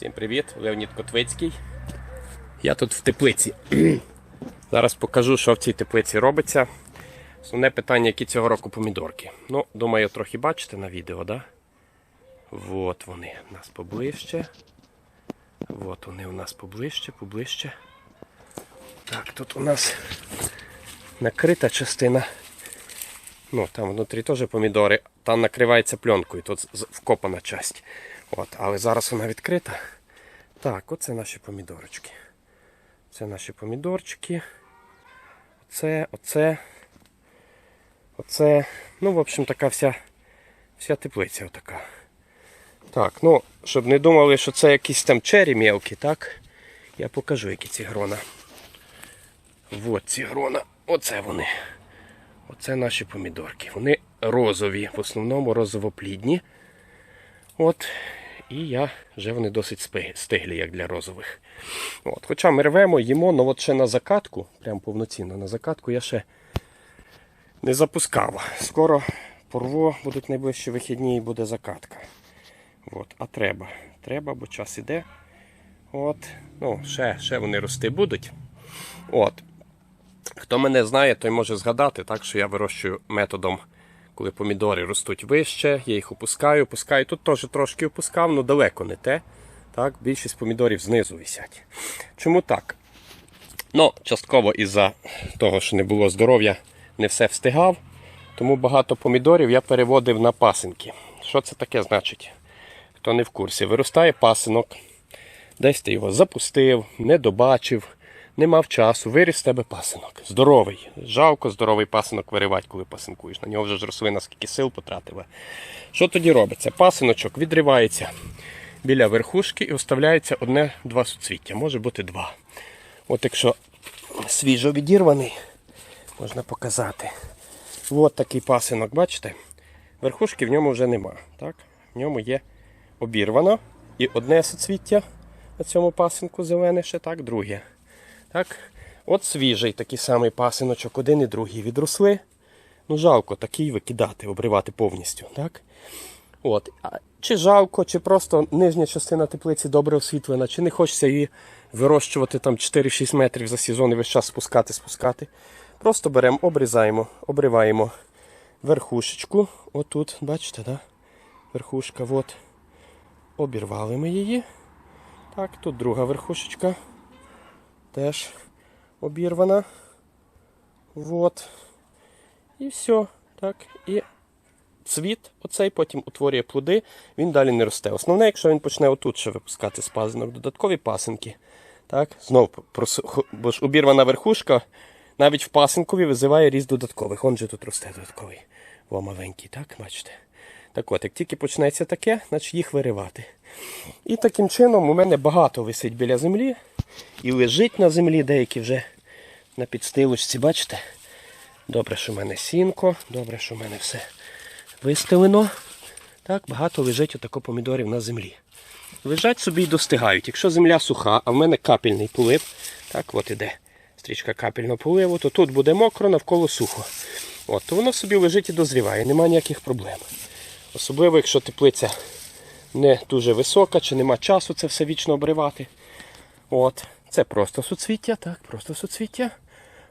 Всім привіт, Леонід Котвицький. Я тут в теплиці. Зараз покажу, що в цій теплиці робиться. Основне питання, які цього року помідорки. Ну, думаю, трохи бачите на відео, да? От вони у нас поближче. От вони у нас поближче, поближче. Так, тут у нас накрита частина. Ну, там внутрі теж помідори, там накривається пленкою, тут вкопана часть. От, але зараз вона відкрита. Так, оце наші помідорочки. Це наші помідорчики. Оце, оце. Оце. Ну, в общем, така вся, вся теплиця отака. Так, ну, щоб не думали, що це якісь там чері мелкі, так? Я покажу, які ці грона. От ці грона. Оце вони. Оце наші помідорки. Вони розові, в основному розовоплідні. От. І я вже вони досить стиглі, як для розових. От. Хоча ми рвемо, їмо, але от ще на закатку, прям повноцінно на закатку я ще не запускав. Скоро порву, будуть найближчі вихідні і буде закатка. От. А треба. Треба, бо час іде. От. Ну, ще, ще вони рости будуть. От. Хто мене знає, той може згадати, так що я вирощую методом, коли помідори ростуть вище, я їх опускаю, опускаю. Тут теж трошки опускав, але далеко не те. Так, більшість помідорів знизу висять. Чому так? Ну, частково із-за того, що не було здоров'я, не все встигав. Тому багато помідорів я переводив на пасинки. Що це таке значить? Хто не в курсі, виростає пасинок, десь ти його запустив, не добачив, не мав часу, виріс з тебе пасинок. Здоровий. Жалко здоровий пасинок виривати, коли пасинкуєш. На нього вже ж рослина скільки сил потратила. Що тоді робиться? Пасиночок відривається біля верхушки і оставляється одне-два суцвіття, може бути два. От якщо свіжо відірваний, можна показати. От такий пасинок, бачите? Верхушки в ньому вже нема. Так? В ньому є обірвано і одне соцвіття на цьому пасинку зелене ще так, друге. Так? От свіжий такий самий пасиночок, один і другий відросли. Ну, жалко такий викидати, обривати повністю. Так? От. Чи жалко, чи просто нижня частина теплиці добре освітлена, чи не хочеться її вирощувати там 4-6 метрів за сезон і весь час спускати, спускати. Просто беремо, обрізаємо, обриваємо верхушечку. Отут, бачите, да? верхушка. От. Обірвали ми її. Так, тут друга верхушечка. Теж обірвана. Вот. І все. Так. І цвіт оцей потім утворює плоди, він далі не росте. Основне, якщо він почне отут ще випускати з пазинок, додаткові пасинки. Так, знов бо ж обірвана верхушка навіть в пасинкові визиває ріст додаткових. Он же тут росте додатковий. Во маленький, так, бачите? Так от, як тільки почнеться таке, значить їх виривати. І таким чином у мене багато висить біля землі і лежить на землі, деякі вже на підстилочці, бачите? Добре, що в мене сінко, добре, що в мене все вистелено. Так, багато лежить отако помідорів на землі. Лежать собі і достигають. Якщо земля суха, а в мене капельний полив, так, от іде стрічка капельного поливу, то тут буде мокро, навколо сухо. От, то воно собі лежить і дозріває, немає ніяких проблем. Особливо, якщо теплиця не дуже висока, чи нема часу це все вічно обривати. От, це просто суцвіття, так, просто суцвіття.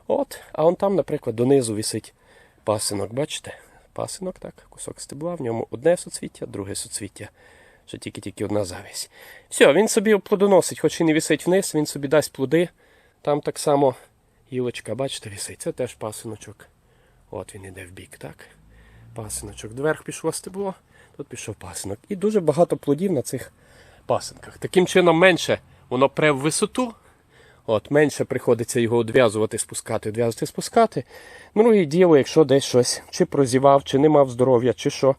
От, а он там, наприклад, донизу висить пасинок, бачите? Пасинок, так, кусок стебла, в ньому одне суцвіття, друге суцвіття. Що тільки-тільки одна завість. Все, він собі плодоносить, хоч і не висить вниз, він собі дасть плоди. Там так само гілочка, бачите, висить. Це теж пасиночок. От він іде в бік, так? Пасиночок. Дверх пішло стебло, тут пішов пасинок. І дуже багато плодів на цих пасинках. Таким чином менше воно пре в висоту. От, менше приходиться його одв'язувати, спускати, одв'язувати, спускати. Друге діло, якщо десь щось чи прозівав, чи не мав здоров'я, чи що.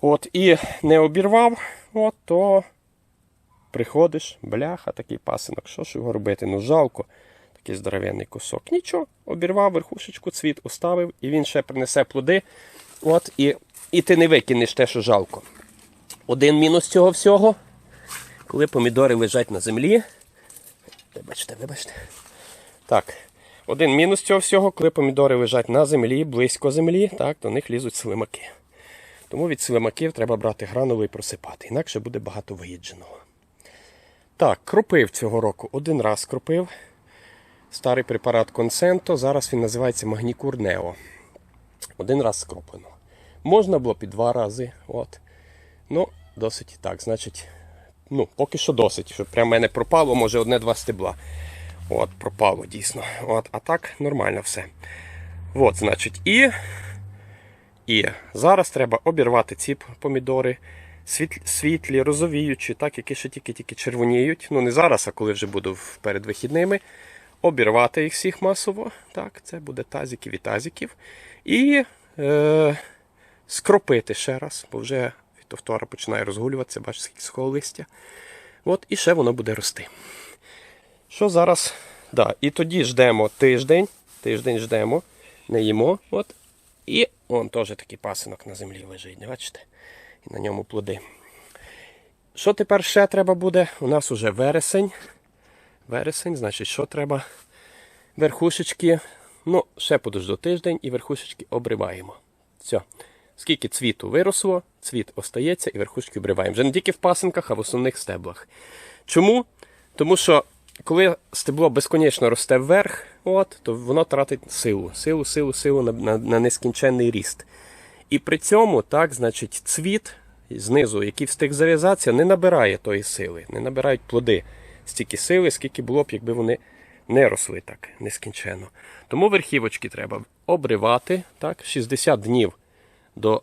От, і не обірвав, от, то приходиш, бляха, такий пасинок. Що ж його робити? Ну жалко, такий здоровенний кусок. Нічого, обірвав верхушечку, цвіт оставив, і він ще принесе плоди. От, і, і ти не викинеш те, що жалко. Один мінус цього всього, коли помідори лежать на землі. Вибачте, вибачте. Так. Один мінус цього всього, коли помідори лежать на землі, близько землі, так, до них лізуть слимаки. Тому від слимаків треба брати гранулу і просипати, інакше буде багато виїдженого. Так, кропив цього року. Один раз кропив. Старий препарат Консенто. Зараз він називається Магнікур Нео. Один раз скроплено. Можна було під два рази. От. Ну, досить і так. Значить, ну, поки що досить. Щоб прямо мене пропало, може одне-два стебла. От, пропало дійсно. От, а так нормально все. От, значить, і. І зараз треба обірвати ці помідори. Світлі, світлі, розовіючі, так, які ще тільки-тільки червоніють. Ну, не зараз, а коли вже буду перед вихідними. Обірвати їх всіх масово. Так, це буде тазиків і тазиків. І е, скропити ще раз, бо вже фітофтора починає розгулюватися, бачиш, скільки сухого листя. От, і ще воно буде рости. Що зараз? Да, і тоді ждемо тиждень. Тиждень ждемо, не їмо. От. І он теж такий пасинок на землі лежить, бачите? І на ньому плоди. Що тепер ще треба буде? У нас уже вересень. Вересень, значить, що треба? Верхушечки. Ну, ще подожду тиждень і верхушечки обриваємо. Все. Скільки цвіту виросло, цвіт остається і верхушки обриваємо. Вже не тільки в пасинках, а в основних стеблах. Чому? Тому що коли стебло безконечно росте вверх, от, то воно тратить силу, силу, силу, силу на, на, на нескінченний ріст. І при цьому, так, значить, цвіт знизу, який встиг зав'язатися, не набирає тої сили, не набирають плоди стільки сили, скільки було б, якби вони не росли так нескінченно. Тому верхівочки треба обривати, так, 60 днів до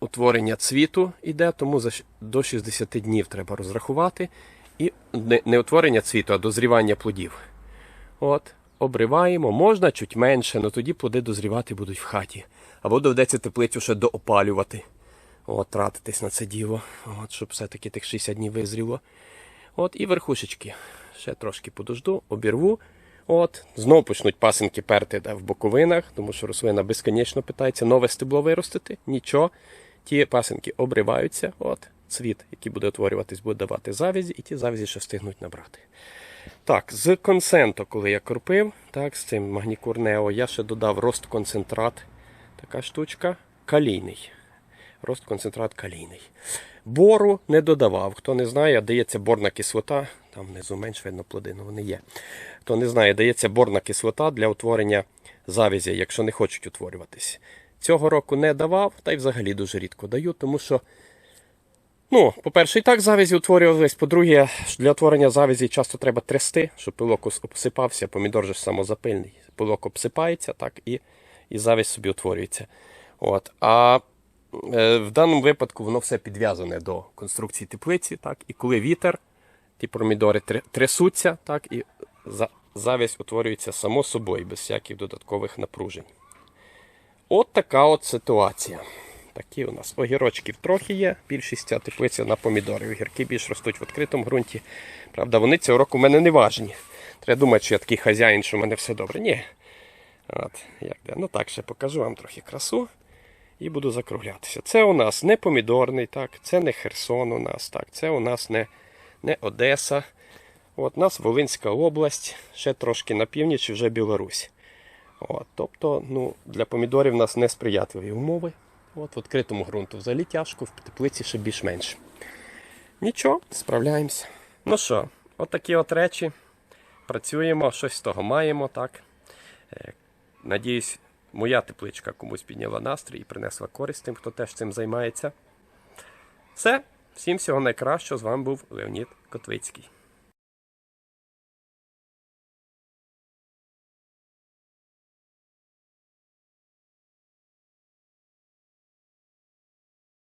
утворення цвіту йде, тому до 60 днів треба розрахувати. І не, утворення цвіту, а дозрівання плодів. От, обриваємо, можна чуть менше, але тоді плоди дозрівати будуть в хаті. Або доведеться теплицю ще доопалювати. От, тратитись на це діло, от, щоб все-таки тих 60 днів визріло. От, і верхушечки. Ще трошки подожду, обірву. От, знову почнуть пасинки перти да, в боковинах, тому що рослина безконечно питається нове стебло виростити. Нічого. Ті пасинки обриваються. От, цвіт, який буде утворюватись, буде давати завязі, і ті завязі ще встигнуть набрати. Так, з консенто, коли я кропив, так, з цим магнікурнео, я ще додав рост концентрат. Така штучка. Калійний. Рост концентрат калійний. Бору не додавав. Хто не знає, дається борна кислота. Там внизу менш видно плоди, вони є. Хто не знає, дається борна кислота для утворення завязі, якщо не хочуть утворюватись. Цього року не давав, та й взагалі дуже рідко даю, тому що Ну, по-перше, і так завязі утворювались. По-друге, для утворення завязі часто треба трясти, щоб пилок обсипався. Помідор же ж самозапильний. Пилок обсипається, так, і, і завязь собі утворюється. От. А в даному випадку воно все підв'язане до конструкції теплиці, так, і коли вітер, ті помідори трясуться, так, і за- завязь утворюється само собою, без всяких додаткових напружень. От така от ситуація. Такі у нас огірочків трохи є. Більшість ця теплиця на помідори. Огірки більш ростуть в відкритому ґрунті. Правда, вони цього року в мене не важні. Треба думати, що я такий хазяїн, що в мене все добре. Ні. От, як де. Ну так, ще покажу вам трохи красу і буду закруглятися. Це у нас не помідорний, так, це не Херсон у нас, так, це у нас не, не Одеса. От, у нас Волинська область, ще трошки на північ, вже Білорусь. От, тобто, ну, для помідорів у нас несприятливі умови. От, в відкритому ґрунту взагалі тяжко, в теплиці ще більш-менш. Нічого, справляємося. Ну що, от от речі. Працюємо, щось з того маємо, так. Е, Надіюсь, моя тепличка комусь підняла настрій і принесла користь тим, хто теж цим займається. Все, всім всього найкращого. З вами був Леонід Котвицький.